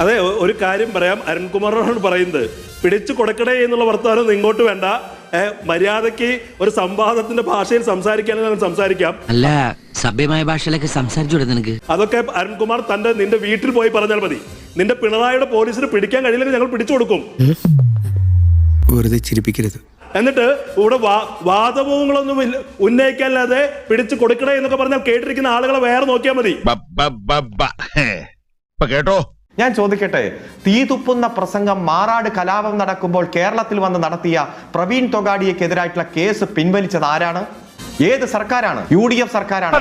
അതെ ഒരു കാര്യം പറയാം. അരുൺകുമാറിനോട് പറയുന്നത്. പിടിച്ചു കൊടുക്കണേ എന്നുള്ള വർത്തമാനം ഒന്നും ഇങ്ങോട്ട് വേണ്ട. മര്യാദയ്ക്ക് മര്യാദയ്ക്ക് ഒരു സംവാദത്തിന്റെ ഭാഷയിൽ സംസാരിക്കാനും സംസാരിക്കാം. അല്ല സഭ്യമായ ഭാഷയിലൊക്കെ സംസാരിച്ചു നിനക്ക്. അതൊക്കെ അരുൺകുമാർ തന്റെ നിന്റെ വീട്ടിൽ പോയി പറഞ്ഞാൽ മതി. നിന്റെ പിണറായിയുടെ പോലീസിന് പിടിക്കാൻ കഴിയില്ലെങ്കിൽ ഞങ്ങൾ പിടിച്ചു കൊടുക്കും. വെറുതെ ചിരിപ്പിക്കരുത്. എന്നിട്ട് ഇവിടെ വാ- വാദമുഖങ്ങളൊന്നും ഇല്ല- ഉന്നയിക്കാനല്ലാതെ പിടിച്ചു കൊടുക്കണേ എന്നൊക്കെ പറഞ്ഞാൽ കേട്ടിരിക്കുന്ന ആളുകളെ വേറെ നോക്കിയാൽ മതി. കേട്ടോ? ഞാൻ ചോദിക്കട്ടെ തീ തുപ്പുന്ന പ്രസംഗം മാറാട് കലാപം നടക്കുമ്പോൾ കേരളത്തിൽ വന്ന് നടത്തിയ പ്രവീൺ തൊഗാഡിയക്കെതിരായിട്ടുള്ള കേസ് പിൻവലിച്ചത് ആരാണ്? ഏത് സർക്കാരാണ്? യു ഡി എഫ് സർക്കാരാണ്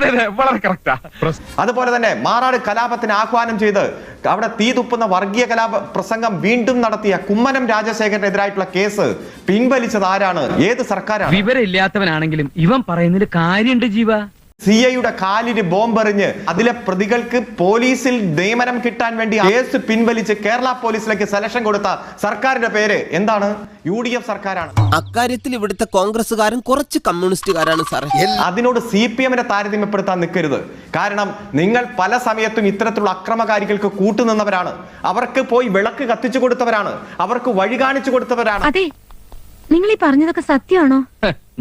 അതുപോലെ തന്നെ മാറാട് കലാപത്തിന് ആഹ്വാനം ചെയ്ത് അവിടെ തീ തുപ്പുന്ന വർഗീയ കലാപ പ്രസംഗം വീണ്ടും നടത്തിയ കുമ്മനം രാജശേഖരനെതിരായിട്ടുള്ള കേസ് പിൻവലിച്ചത് ആരാണ്? ഏത് സർക്കാരാണ്? വിവരമില്ലാത്തവനാണെങ്കിലും ഇവൻ പറയുന്നതിൽ കാര്യമുണ്ട് ജീവ. സി ഐയുടെ കാലിന് ബോംബെറിഞ്ഞ് അതിലെ പ്രതികൾക്ക് പോലീസിൽ നിയമനം കിട്ടാൻ വേണ്ടി കേസ് പിൻവലിച്ച് കേരള പോലീസിലേക്ക് സെലക്ഷൻ കൊടുത്ത സർക്കാരിന്റെ പേര് എന്താണ്? യു ഡി എഫ് സർക്കാരാണ്. അക്കാര്യത്തിൽ ഇവിടുത്തെ കോൺഗ്രസ്സുകാരൻ കുറച്ച് കമ്മ്യൂണിസ്റ്റുകാരാണ് സാറേ. അതിനോട് സി പി എമ്മിനെ താരതമ്യപ്പെടുത്താൻ നിൽക്കരുത്. കാരണം നിങ്ങൾ പല സമയത്തും ഇത്തരത്തിലുള്ള അക്രമകാരികൾക്ക് കൂട്ടുനിന്നവരാണ്. അവർക്ക് പോയി വിളക്ക് കത്തിച്ചു കൊടുത്തവരാണ്. അവർക്ക് വഴി കാണിച്ചു കൊടുത്തവരാണ്. അതെ. നിങ്ങൾ ഈ പറഞ്ഞതൊക്കെ സത്യമാണോ?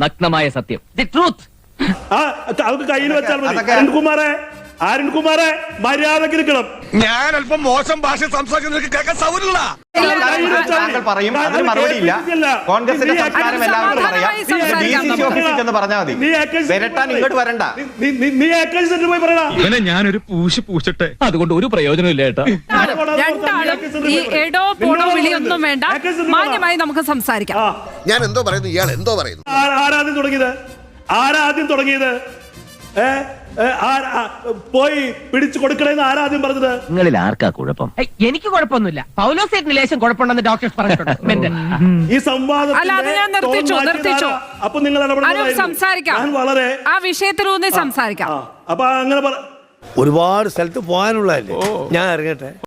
നഗ്നമായ സത്യം. ദി ട്രൂത്ത് ആ അതൊക്കെ കയ്യിൽ വെച്ചാൽ മതി. അരുൺകുമാറെ അരുൺകുമാറെ മര്യാദയ്ക്ക് നിൽക്കണം ഞാൻ അല്പം മോശം ഭാഷ സംസാരിക്കുന്ന കേൾക്കാൻ സൗകര്യമില്ല. താങ്കൾ പറയും. അതിന് മറുപടിയില്ല. കോൺഗ്രസിന്റെ സംസ്കാരം എല്ലാവർക്കും പറയാം ഡി സി സി ഓഫീസിൽ ചെന്ന് പറഞ്ഞാൽ മതി. വരട്ടാൻ ഇങ്ങോട്ട് വരണ്ട. നീ- പോയി ഇവനെ ഞാനൊരു പൂശി പൂശട്ടെ. അതുകൊണ്ട് ഒരു പ്രയോജനം ഇല്ല ഏട്ടാ. ഈ എടോ പോടോ വിളിയൊന്നും വേണ്ട. മാന്യമായി നമുക്ക് സംസാരിക്കാം. ഞാൻ എന്തോ പറയുന്നു? ഇയാൾ എന്തോ പറയുന്നു ആരാധന ആരാദ്യം തുടങ്ങിയത്? ആരാദ്യം തുടങ്ങിയത്? പോയി പിടിച്ചു കൊടുക്കണേന്ന് ആരാദ്യം പറഞ്ഞത്? നിങ്ങളിൽ ആർക്കാ കുഴപ്പം? എനിക്ക് കുഴപ്പമൊന്നുമില്ല. പൗലോസേറ്റിന് ലേശം കുഴപ്പമുണ്ടെന്ന് ഡോക്ടർ പറഞ്ഞിട്ടുണ്ട്. ഈ സംവാദം അല്ല ഞാൻ നിർത്തിച്ചു നിർത്തിച്ചു. ആരാ? അപ്പൊ നിങ്ങൾ. സംസാരിക്കാം. ഞാൻ വളരെ ആ വിഷയത്തിൽ സംസാരിക്കാം. അപ്പൊ അങ്ങനെ പറ ഒരുപാട് സ്ഥലത്ത് പോകാനുള്ളതല്ലേ? ഞാൻ ഇറങ്ങട്ടെ.